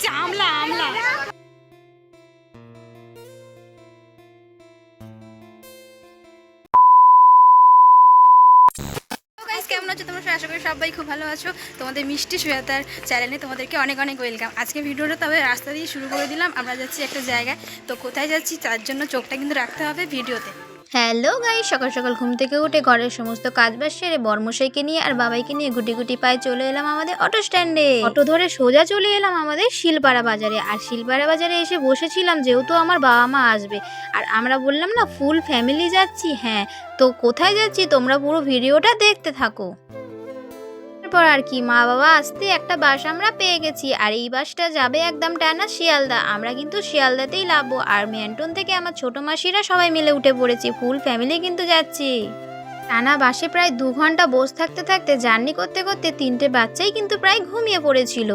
হচ্ছে আমলা আমলা। কেমন আছো তোমরা? আশা করি সবাই খুব ভালো আছো। তোমাদের মিষ্টি সুয়াতার চ্যানেলে তোমাদেরকে অনেক অনেক ওয়েলকাম আজকে ভিডিওটা তবে রাস্তা দিয়ে শুরু করে দিলাম। আমরা যাচ্ছি একটা জায়গায়। তো কোথায় যাচ্ছি? তার জন্য চোখটা কিন্তু রাখতে হবে ভিডিওতে। হ্যালো গাই সকাল সকাল ঘুম থেকে উঠে ঘরের সমস্ত কাজ বাজ সেরে বর্মশাইকে নিয়ে আর বাবাইকে নিয়ে গুটি গুটি পায়ে চলে এলাম আমাদের অটো স্ট্যান্ডে অটো ধরে সোজা চলে এলাম আমাদের শিলপাড়া বাজারে। আর শিলপাড়া বাজারে এসে বসেছিলাম, যেহেতু আমার বাবা মা আসবে। আর আমরা বললাম না ফুল ফ্যামিলি যাচ্ছি হ্যাঁ। তো কোথায় যাচ্ছি, তোমরা পুরো ভিডিওটা দেখতে থাকো। তারপর আর কি, মা বাবা আসতে একটা বাস আমরা পেয়ে গেছি। আর এই বাসটা যাবে একদম টানা শিয়ালদা। আমরা কিন্তু শিয়ালদাতেই লাভবো আর ম্যান্টন থেকে আমার ছোট মাসিরা সবাই মিলে উঠে পড়েছি। ফুল ফ্যামিলি কিন্তু যাচ্ছি। টানা বাসে প্রায় দু ঘণ্টা বসে থাকতে থাকতে জার্নি করতে করতে তিনটে বাচ্চাই কিন্তু প্রায় ঘুমিয়ে পড়েছিল।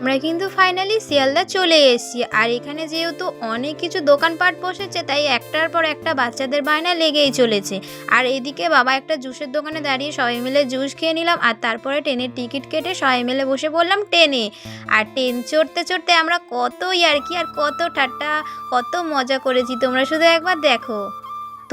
আমরা কিন্তু ফাইনালি শিয়ালদা চলে এসেছি। আর এখানে যেহেতু অনেক কিছু দোকানপাট বসেছে, তাই একটার পর একটা বাচ্চাদের বায়না লেগেই চলেছে। আর এদিকে বাবা একটা জুসের দোকানে দাঁড়িয়ে সবাই মিলে জুস খেয়ে নিলাম, আর তারপরে ট্রেনের টিকিট কেটে সবাই মিলে বসে পড়লাম ট্রেনে। আর ট্রেন চড়তে চড়তে আমরা কত ইয়ার্কি আর কত ঠাট্টা, কত মজা করেছি। তোমরা শুধু একবার দেখো।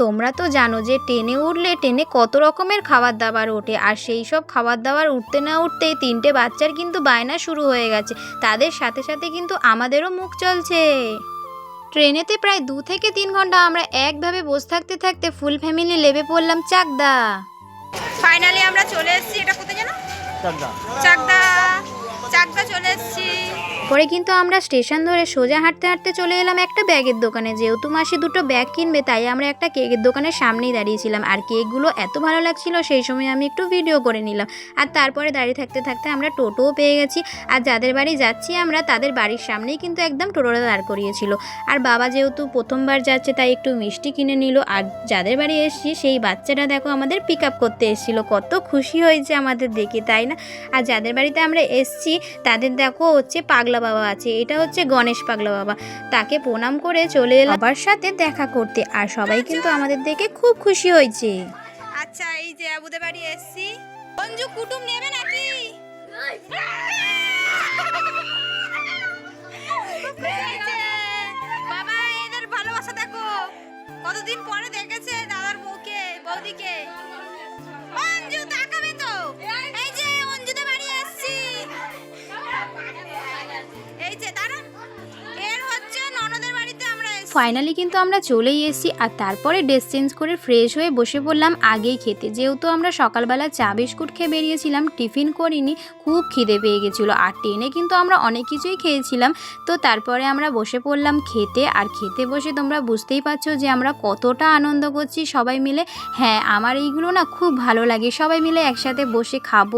তোমরা তো জানো যে ট্রেনে উঠলে ট্রেনে কত রকমের খাবার দাবার ওঠে আর সেই সব খাবার দাবার উঠতে না উঠতেই তিনটে বাচ্চার কিন্তু বায়না শুরু হয়ে গেছে। তাদের সাথে সাথে কিন্তু আমাদেরও মুখ চলছে। ট্রেনেতে প্রায় দু থেকে তিন ঘণ্টা আমরা একভাবে বসে থাকতে থাকতে ফুল ফ্যামিলি লেবে পড়লাম চাকদা। ফাইনালি আমরা চলে এসেছি এটা কোথায় জানো চাকদা। চাকদা। চলে এসেছি পরে কিন্তু আমরা স্টেশন ধরে সোজা হাঁটতে হাঁটতে চলে এলাম একটা ব্যাগের দোকানে। যেহেতু মাসি দুটো ব্যাগ কিনবে, তাই আমরা একটা কেকের দোকানের সামনেই দাঁড়িয়েছিলাম। আর কেকগুলো এত ভালো লাগছিল, সেই সময় আমি একটু ভিডিও করে নিলাম। আর তারপরে দাঁড়িয়ে থাকতে থাকতে আমরা টোটোও পেয়ে গেছি। আর যাদের বাড়ি যাচ্ছি আমরা, তাদের বাড়ির সামনেই কিন্তু একদম টোটোটা দাঁড় করিয়েছিল। আর বাবা যেহেতু প্রথমবার যাচ্ছে, তাই একটু মিষ্টি কিনে নিল। আর যাদের বাড়ি এসেছি, সেই বাচ্চাটা দেখো আমাদের পিক আপ করতে এসেছিল। কত খুশি হয়েছে আমাদের দেখে, তাই না? আর যাদের বাড়িতে আমরা এসছি, তাদের দেখো হচ্ছে পাগলা বাবা আছে। এটা হচ্ছে গণেশ পাগলা বাবা। তাকে প্রণাম করে চলে এলাম বাবার সাথে দেখা করতে। আর সবাই কিন্তু আমাদের দেখে খুব খুশি হয়েছে। আচ্ছা এই যে আবুদের বাড়ি এসেছি। অঞ্জু কুটুম নেবে নাকি? বাবা, এদের ভালোবাসা দেখো। কতদিন পরে দেখেছে দাদার বউকে, বৌদিকে? অঞ্জু তাকাবে ফাইনালি কিন্তু আমরা চলেই এসেছি আর তারপরে ড্রেস চেঞ্জ করে ফ্রেশ হয়ে বসে পড়লাম আগেই খেতে। যেহেতু আমরা সকালবেলা চা বিস্কুট খেয়ে বেরিয়েছিলাম, টিফিন করিনি, খুব খিদে পেয়ে গেছিল আর ট্রেনে কিন্তু আমরা অনেক কিছুই খেয়েছিলাম। তো তারপরে আমরা বসে পড়লাম খেতে আর খেতে বসে তোমরা বুঝতেই পারছ যে আমরা কতটা আনন্দ করছি সবাই মিলে। হ্যাঁ আমার এইগুলো না খুব ভালো লাগে। সবাই মিলে একসাথে বসে খাব,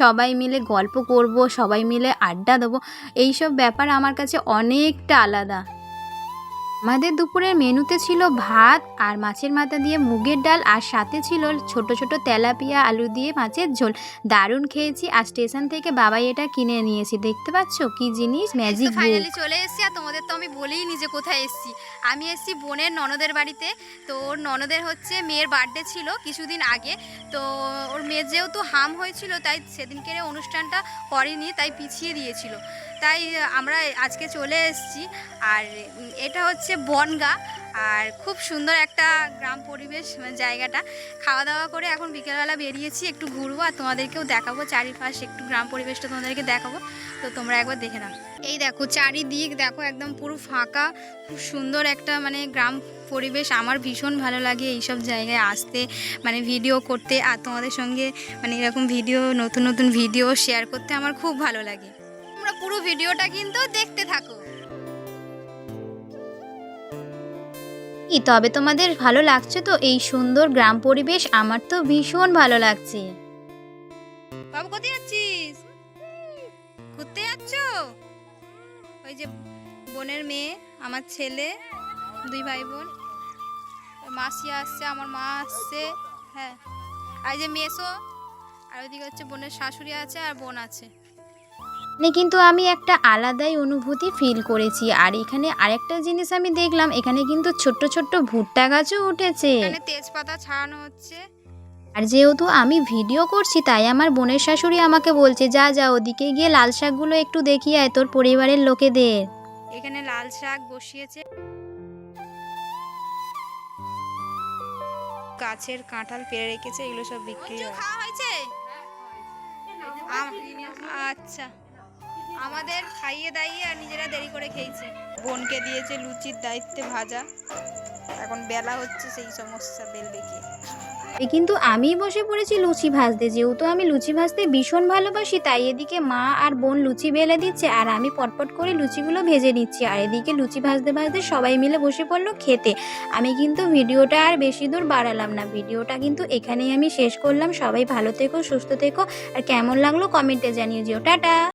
সবাই মিলে গল্প করব, সবাই মিলে আড্ডা দেবো। এইসব ব্যাপার আমার কাছে অনেকটা আলাদা। আমাদের দুপুরের মেনুতে ছিল ভাত আর মাছের মাথা দিয়ে মুগের ডাল আর সাথে ছিল ছোট ছোট তেলাপিয়া আলু দিয়ে মাছের ঝোল। দারুণ খেয়েছি আর স্টেশন থেকে বাবাই এটা কিনে নিয়েছি। দেখতে পাচ্ছ? কি জিনিস? ম্যাজিক ফাইনালি চলে এসেছি আর তোমাদের তো আমি বলেই নিজে কোথায় এসেছি। আমি এসেছি বোনের ননদের বাড়িতে। তো ওর ননদের হচ্ছে মেয়ের বার্থডে ছিল কিছুদিন আগে। তো ওর মেয়ের যেহেতু হাম হয়েছিল তাই সেদিনকে অনুষ্ঠানটা করেনি তাই পিছিয়ে দিয়েছিল। তাই আমরা আজকে চলে এসেছি। আর এটা হচ্ছে বনগা। আর খুব সুন্দর একটা গ্রাম পরিবেশ জায়গাটা। খাওয়া দাওয়া করে এখন বিকেলবেলা বেরিয়েছি, একটু ঘুরবো আর তোমাদেরকেও দেখাবো। চারিপাশ একটু গ্রাম পরিবেশটা তোমাদেরকে দেখাবো। তো তোমরা একবার দেখে নাও। এই দেখো, চারিদিক দেখো, একদম পুরো ফাঁকা। খুব সুন্দর একটা মানে গ্রাম পরিবেশ। আমার ভীষণ ভালো লাগে এইসব জায়গায় আসতে মানে ভিডিও করতে। আর তোমাদের সঙ্গে মানে এরকম ভিডিও, নতুন নতুন ভিডিও শেয়ার করতে আমার খুব ভালো লাগে। পুরো ভিডিওটা কিন্তু দেখতে থাকো। তবে তোমাদের ভালো লাগছে তো? এই সুন্দর গ্রাম পরিবেশ আমার তো ভীষণ ভালো লাগছে। বাবু কোথায় যাচ্ছিস? ঘুরতে যাচ্ছ? ওই যে বোনের মেয়ে আমার ছেলে দুই ভাই বোন মাসি আসছে আমার মা আসছে হ্যাঁ। আর যে মেসো আর ওইদিকে হচ্ছে বোনের শাশুড়ি আছে আর বোন আছে। কিন্তু আমি একটা আলাদাই অনুভূতি ফিল করেছি। আর এখানে আরেকটা জিনিস আমি দেখলাম এখানে কিন্তু ছোট্ট ছোট্ট ভুট্টা গাছও উঠেছে। এখানে তেজপাতা ছাড়ানো হচ্ছে। আর যেহেতু আমি ভিডিও করছি তাই আমার বোনের শাশুড়ি আমাকে বলছে যা যা ওদিকে গিয়ে লাল শাকগুলো একটু দেখিয়ে আয় তোর পরিবারের লোকেদের। এখানে লাল শাক বসিয়েছে। গাছের কাঁঠাল পেরে রেখেছে এগুলো সব বিক্রি খাওয়া হয়েছে? আচ্ছা। আমাদের খাইয়ে দাইয়ে আর নিজেরা দেরি করে খেয়েছে। বোনকে দিয়েছে লুচির দায়িত্বে ভাজা। এখন বেলা হচ্ছে সেই সমস্যা বেল দেখে কিন্তু আমি বসে পড়েছি লুচি ভাজতে। যেহেতু আমি লুচি ভাজতে ভীষণ ভালোবাসি, তাই এদিকে মা আর বোন লুচি বেলে দিচ্ছে আর আমি পটপট করে লুচিগুলো ভেজে নিচ্ছি। আর এদিকে লুচি ভাজতে ভাজতে সবাই মিলে বসে পড়ল খেতে। আমি কিন্তু ভিডিওটা আর বেশি দূর বাড়ালাম না। ভিডিওটা কিন্তু এখানেই আমি শেষ করলাম। সবাই ভালো থেকো, সুস্থ থেকো। আর কেমন লাগল কমেন্টে জানিয়ে দিও। টাটা!